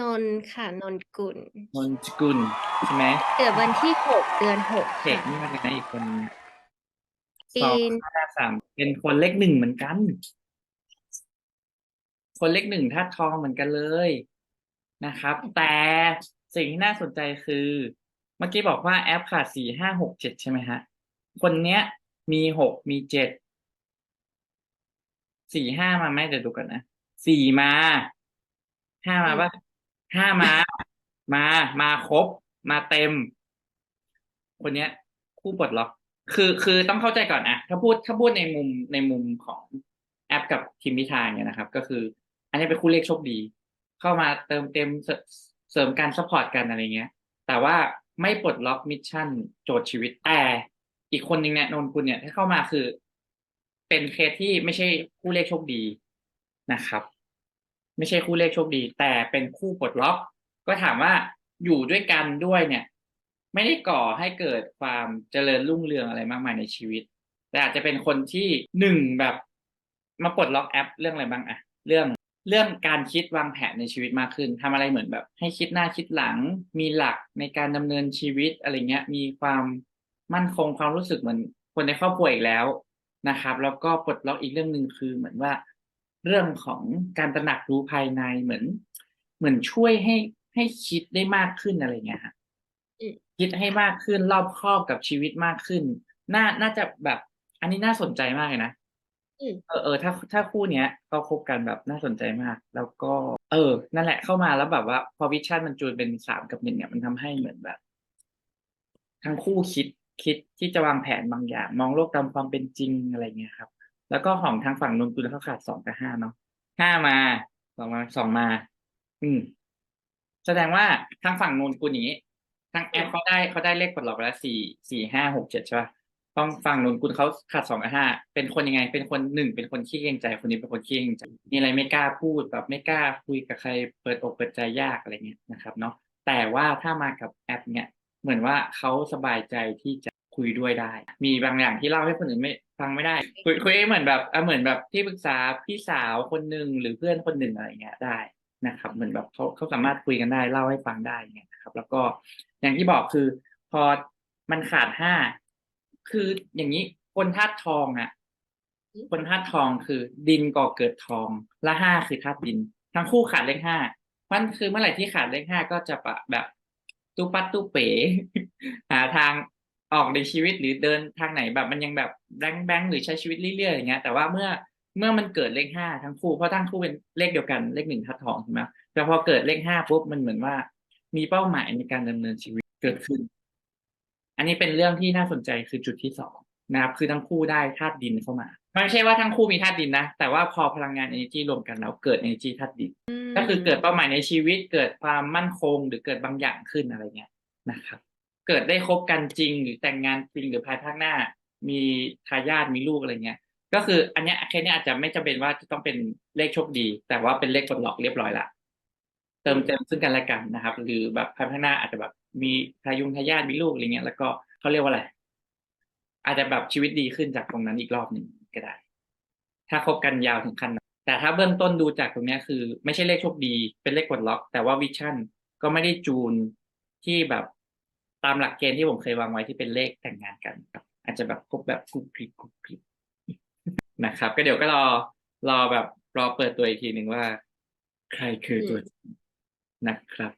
นนท์ค่ะ นนกุล นนจกุลใช่ไหมเกิดวันที่หกเดือนหกเด็กค่ะ นี่มาจากไหนอีกคนปีสองห้าสามเป็นคนเลขหนึ่งเหมือนกัน คนเลขหนึ่งธาตุทองเหมือนกันเลยนะครับ แต่สิ่งที่น่าสนใจคือ เมื่อกี้บอกว่าแอปขาดสี่ห้าหกเจ็ดใช่ไหมฮะ คนเนี้ย มีหกมีเจ็ด สี่ห้ามาไหมเดี๋ยวดูกันนะสี่มาห้ามาปะ ห้ามา มามาครบ มาเต็ม คนเนี้ย คู่ปลดล็อก คือคือต้องเข้าใจก่อนอะถ้าพูดถ้าพูดในมุมในมุมของแอปกับทีมพิธาเนี่ยนะครับ ก็คือ อันนี้เป็นคู่เลขโชคดี เข้ามาเติมเต็มเสริมการซัพพอร์ตกันอะไรเงี้ย แต่ว่าไม่ปลดล็อกมิชชั่นโจทย์ชีวิตแต่อีกคนนึงเนี่ยนนกุลเนี่ยถ้าเข้ามาคือ เป็นเคสที่ไม่ใช่คู่เลขโชคดีนะครับ ไม่ใช่คู่เลขโชคดี แต่เป็นคู่ปลดล็อก ก็ถามว่าอยู่ด้วยกันด้วยเนี่ย ไม่ได้ก่อให้เกิดความเจริญรุ่งเรืองอะไรมากมายในชีวิต แต่อาจจะเป็นคนที่หนึ่งแบบมาปลดล็อกแอปเรื่องอะไรบ้างอะเรื่องเรื่องการคิดวางแผนในชีวิตมากขึ้นทำอะไรเหมือนแบบ ให้คิดหน้าคิดหลัง มีหลักในการดำเนินชีวิตอะไรเงี้ย มีความมั่นคงความรู้สึกเหมือนคนในครอบครัวอีกแล้วนะครับ แล้วก็ปลดล็อกอีกเรื่องหนึ่งคือเหมือนว่า เรื่องของการตระหนักรู้ภายในเหมือน เหมือนช่วยให้ให้คิดได้มากขึ้นอะไรเงี้ยฮะอืมคิดให้มากขึ้นรอบคอบกับชีวิตมากขึ้น น่าน่าจะแบบ อันนี้น่าสนใจมากเลยนะอืมเออเออถ้าถ้าคู่เนี้ยเขาคบกันแบบน่าสนใจมาก แล้วก็ เออ นั่นแหละเข้ามาแล้วแบบว่า พอวิชั่นมันจูนเป็นสามกับหนึ่งเนี่ยมันทำให้เหมือนแบบ ทั้งคู่คิดคิดที่จะวางแผนบางอย่าง มองโลกตามความเป็นจริงอะไรเงี้ยครับ แล้วก็ของทางฝั่งนนกุลเขาขาดสองกับห้าเนาะห้ามาสองมาสองมา อืม แสดงว่าทางฝั่งนนกุลอย่างนี้ ทางแอปเขาได้เขาได้เลขปลดล็อกแล้วสี่สี่ห้าหกเจ็ดใช่ป่ะต้องฝั่งนนกุลเขาขาดสองกับห้าเป็นคนยังไง เป็นคนหนึ่งเป็นคนขี้เกรงใจ คนนี้เป็นคนขี้เกรงใจมีอะไรไม่กล้าพูดแบบไม่กล้าคุยกับใครเปิดอกเปิดใจยากอะไรเงี้ยนะครับ เนาะแต่ว่าถ้ามากับแอปเนี่ยเหมือนว่าเขาสบายใจที่จะ คุยด้วยได้ มีบางอย่างที่เล่าให้คนอื่นไม่ฟังไม่ได้ คุยคุยเหมือนแบบเออเหมือนแบบที่ปรึกษาพี่สาวคนหนึ่งหรือเพื่อนคนหนึ่งอะไรเงี้ยได้นะครับ เหมือนแบบเขาเขาสามารถคุยกันได้เล่าให้ฟังได้เงี้ยนะครับ แล้วก็อย่างที่บอกคือ พอมันขาดห้าคืออย่างนี้คนธาตุทองอะ คนธาตุทองคือ ดินก่อเกิดทองและห้าคือธาตุดิน ทั้งคู่ขาดเลขห้ามันคือเมื่อไหร่ที่ขาดเลขห้าก็จะปะแบบตู้ปัดตู้เป๋ หาทาง ออกในชีวิตหรือเดินทางไหนแบบมันยังแบบแบงแบงหรือใช้ชีวิตเรื่อยๆอย่างเงี้ย แต่ว่าเมื่อเมื่อมันเกิดเลขห้าทั้งคู่เพราะทั้งคู่เป็นเลขเดียวกันเลขหนึ่งธาตุทองใช่ไหมแต่พอเกิดเลขห้าปุ๊บมันเหมือนว่า มีเป้าหมายในการดำเนินชีวิตเกิดขึ้น อันนี้เป็นเรื่องที่น่าสนใจคือจุดที่สองนะครับคือทั้งคู่ได้ธาตุดินเข้ามาไม่ใช่ว่าทั้งคู่มีธาตุดินนะ แต่ว่าพอพลังงาน energy รวมกันแล้วเกิด energy ธาตุดิน ก็คือเกิดเป้าหมายในชีวิตเกิดความมั่นคงหรือเกิดบางอย่างขึ้นอะไรเงี้ยนะครับ เกิดได้คบกันจริง หรือแต่งงานจริงหรือภายภาคหน้า มีทายาทมีลูกอะไรเงี้ย ก็คือ อันเนี้ยแค่นี้อาจจะไม่จำเป็นว่าจะต้องเป็นเลขโชคดี แต่ว่าเป็นเลขปลดล็อกเรียบร้อยละเติมเต็มซึ่งกันและกันนะครับ หรือแบบภายภาคหน้าอาจจะแบบมีทายุงทายาทมีลูกอะไรเงี้ยแล้วก็เขาเรียกว่าอะไรอาจจะแบบชีวิตดีขึ้นจากตรงนั้นอีกรอบหนึ่งก็ได้ ถ้าคบกันยาวถึงขั้นนั้นแต่ถ้าเบื้องต้นดูจากตรงเนี้ยคือ ไม่ใช่เลขโชคดี เป็นเลขกดล็อก แต่ว่าวิชั่นก็ไม่ได้จูนที่แบบ ตามหลักเกณฑ์ที่ผมเคยวางไว้ที่เป็นเลขแต่งงานกันครับอาจจะแบบคบแบบกุ๊กริบกรุบกริบนะครับ ก็เดี๋ยวก็รอรอแบบรอเปิดตัวอีกทีหนึ่งว่า ใครคือตัวจริงนะครับ